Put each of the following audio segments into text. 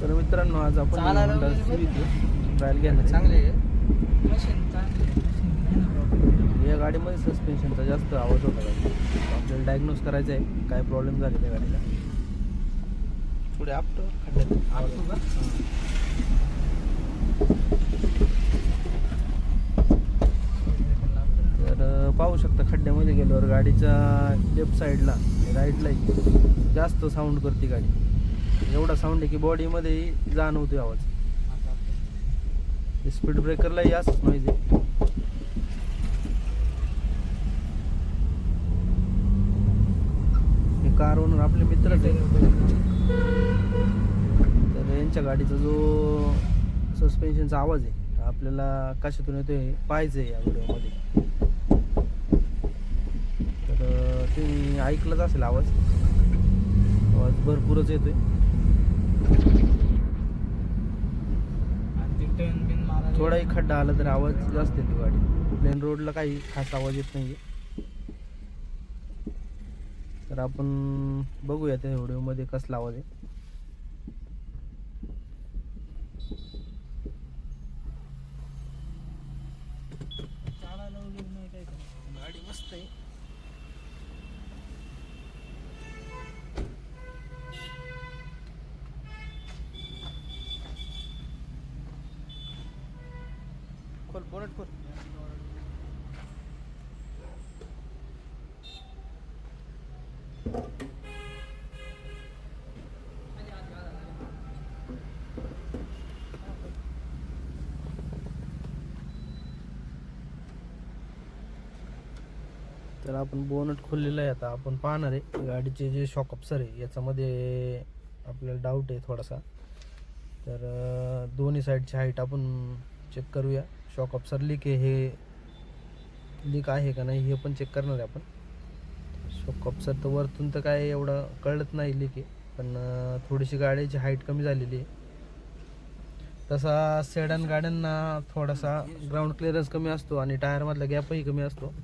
तर मित्रांनो आज आपण ट्रायल घेणार. चांगले. या गाडीमध्ये सस्पेन्शनचा जास्त आवाज होता आपल्याला डायग्नोज करायचं आहे. काय प्रॉब्लेम झाले त्या गाडीला? पुढे आपटो खड्ड्यात आपटो का? तर पाहू शकता खड्ड्यामध्ये गेल्यावर गाडीच्या लेफ्ट साईडला राईटला जास्त साऊंड करते गाडी. एवढा साऊंड आहे की बॉडीमध्ये जाणवते आवाज. स्पीड ब्रेकरलाही असंच नॉईज आहे. कार ओनर आपले मित्रच आहे तर यांच्या गाडीचा जो सस्पेन्शनचा आवाज आहे आपल्याला कशातून येतोय पाहायचं आहे या व्हिडिओमध्ये तर तुम्ही ऐकलंच असेल आवाज. आवाज भरपूरच येतोय आणि ते turn बिन मारायला- थोडाही खड्डा आला तर आवाज जास्त येतो गाडी प्लेन रोडला काही खास आवाज येत नाही तर आपण बघूया त्या व्हिडिओमध्ये कसला आवाज आहे चालायला वगैरे नाही काय करायचं. गाडी मस्त आहे खोल बोनट खोल तर आपण बोनट खोललेलं आहे आता. आपण पाहणार आहे गाडीचे जे शॉकअप्सर आहे याच्यामध्ये आपल्याला डाऊट आहे थोडासा. तर दोन्ही साईडची हाईट आपण चेक करूया. शॉक ऑप्सर लीक आहे हे लीक आहे का नाही हे पण चेक करणार आहे आपण. शॉक ऑप्सर तर वरतून तर काय एवढं कळत नाही लीक आहे पण थोडीशी गाडीची हाईट कमी झालेली आहे. तसा सेडन गाड्यांना थोडासा ग्राउंड क्लिअरन्स कमी असतो आणि टायरमधला गॅपही कमी असतो.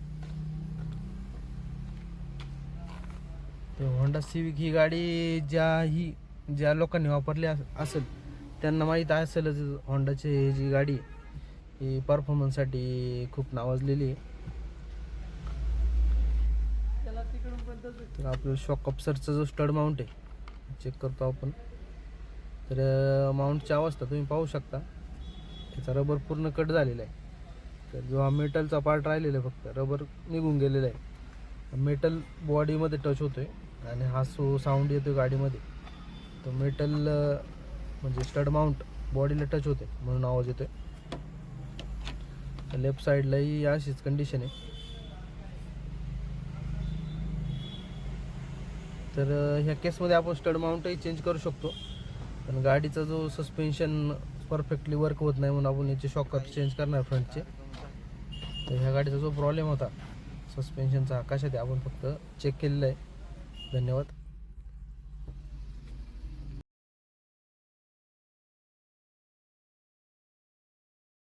तर होंडा सिविक ही गाडी ज्याही ज्या लोकांनी वापरली अस- असेल त्यांना माहीत असेलच होंडाची ही जी गाडी ही परफॉर्मन्ससाठी खूप नावाजलेली आहे. तर आपलं शॉक अप्सरचा जो स्टड माउंट आहे चेक करतो आपण. तर माउंटची अवस्था तुम्ही पाहू शकता. त्याचा रबर पूर्ण कट झालेला आहे. तर जो हा मेटलचा पार्ट राहिलेला आहे फक्त रबर निघून गेलेला आहे. मेटल बॉडीमध्ये टच होतोय आणि हा सो साऊंड येतो गाडीमध्ये. तो मेटल म्हणजे स्टड माउंट बॉडीला टच होते म्हणून आवाज येतोय. लेफ्ट साईडलाही अशीच कंडिशन आहे. तर ह्या केसमध्ये आपण स्टड माउंटही चेंज करू शकतो. पण गाडीचा जो सस्पेन्शन परफेक्टली वर्क होत नाही म्हणून आपण याचे शॉकर चेंज करणार फ्रंटचे तर ह्या गाडीचा जो प्रॉब्लेम होता सस्पेन्शनचा कशात आहे? आपण फक्त चेक केलेला आहे. धन्यवाद.